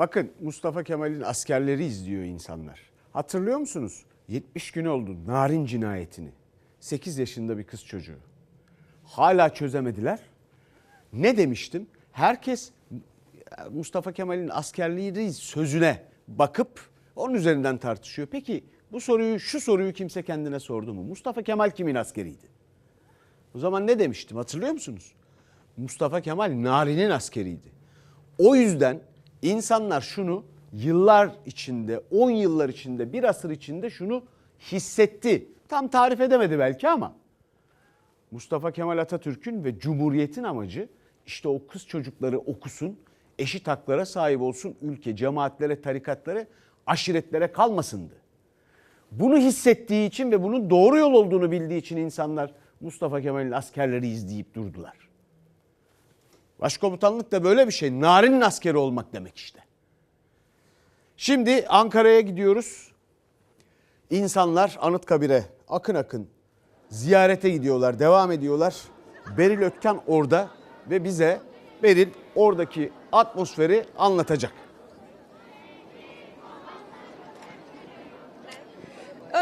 Bakın Mustafa Kemal'in askerleri izliyor insanlar. Hatırlıyor musunuz? 70 gün oldu Narin cinayetini. 8 yaşında bir kız çocuğu. Hala çözemediler. Ne demiştim? Herkes Mustafa Kemal'in askerliği sözüne bakıp onun üzerinden tartışıyor. Peki bu soruyu şu soruyu kimse kendine sordu mu? Mustafa Kemal kimin askeriydi? O zaman ne demiştim hatırlıyor musunuz? Mustafa Kemal Nari'nin askeriydi. O yüzden insanlar şunu yıllar içinde, 10 yıllar içinde, bir asır içinde şunu hissetti. Tam tarif edemedi belki ama Mustafa Kemal Atatürk'ün ve Cumhuriyet'in amacı işte o kız çocukları okusun, eşit haklara sahip olsun, ülke cemaatlere, tarikatlara, aşiretlere kalmasındı. Bunu hissettiği için ve bunun doğru yol olduğunu bildiği için insanlar Mustafa Kemal'in askerleri izleyip durdular. Başkomutanlık da böyle bir şey. Narin'in askeri olmak demek işte. Şimdi Ankara'ya gidiyoruz. İnsanlar Anıtkabir'e akın akın ziyarete gidiyorlar, devam ediyorlar. Beril Ötkan orada ve bize Beril oradaki atmosferi anlatacak.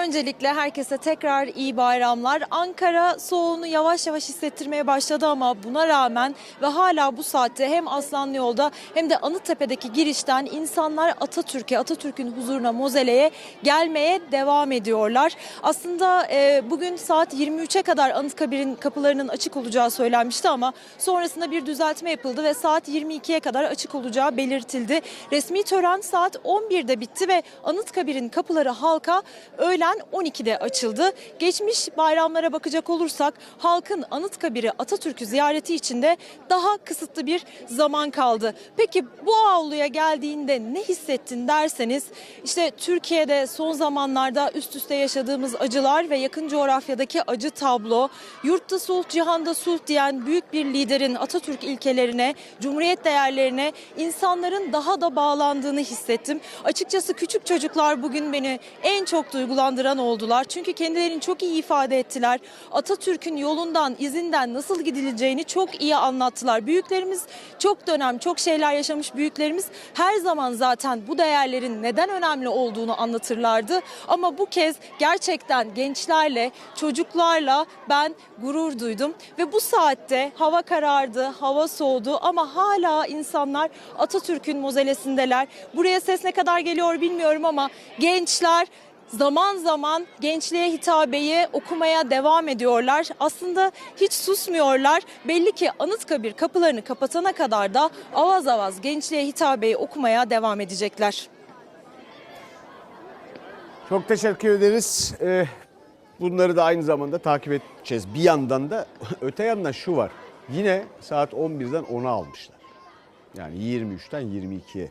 Öncelikle herkese tekrar iyi bayramlar. Ankara soğuğunu yavaş yavaş hissettirmeye başladı ama buna rağmen ve hala bu saatte hem Aslanlı Yolda hem de Anıttepe'deki girişten insanlar Atatürk'e, Atatürk'ün huzuruna, mozeleğe gelmeye devam ediyorlar. Aslında e, bugün saat 23'e kadar Anıtkabir'in kapılarının açık olacağı söylenmişti ama sonrasında bir düzeltme yapıldı ve saat 22'ye kadar açık olacağı belirtildi. Resmi tören saat 11'de bitti ve Anıtkabir'in kapıları halka öğlen 12'de açıldı. Geçmiş bayramlara bakacak olursak halkın Anıtkabir'i Atatürk'ü ziyareti için de daha kısıtlı bir zaman kaldı. Peki bu avluya geldiğinde ne hissettin derseniz işte Türkiye'de son zamanlarda üst üste yaşadığımız acılar ve yakın coğrafyadaki acı tablo, yurtta sulh cihanda sulh diyen büyük bir liderin Atatürk ilkelerine, Cumhuriyet değerlerine insanların daha da bağlandığını hissettim. Açıkçası küçük çocuklar bugün beni en çok duygulandıran oldular. Çünkü kendilerini çok iyi ifade ettiler. Atatürk'ün yolundan, izinden nasıl gidileceğini çok iyi anlattılar. Büyüklerimiz çok dönem, çok şeyler yaşamış büyüklerimiz her zaman zaten bu değerlerin neden önemli olduğunu anlatırlardı. Ama bu kez gerçekten gençlerle, çocuklarla ben gurur duydum. Ve bu saatte hava karardı, hava soğudu ama hala insanlar Atatürk'ün mozelesindeler. Buraya ses ne kadar geliyor bilmiyorum ama gençler zaman zaman gençliğe hitabeyi okumaya devam ediyorlar. Aslında hiç susmuyorlar. Belli ki Anıtkabir kapılarını kapatana kadar da avaz avaz gençliğe hitabeyi okumaya devam edecekler. Çok teşekkür ederiz. Ee, bunları da aynı zamanda takip edeceğiz. Bir yandan da öte yandan şu var. Yine saat 11'den 10'a almışlar. Yani 23'ten 22'ye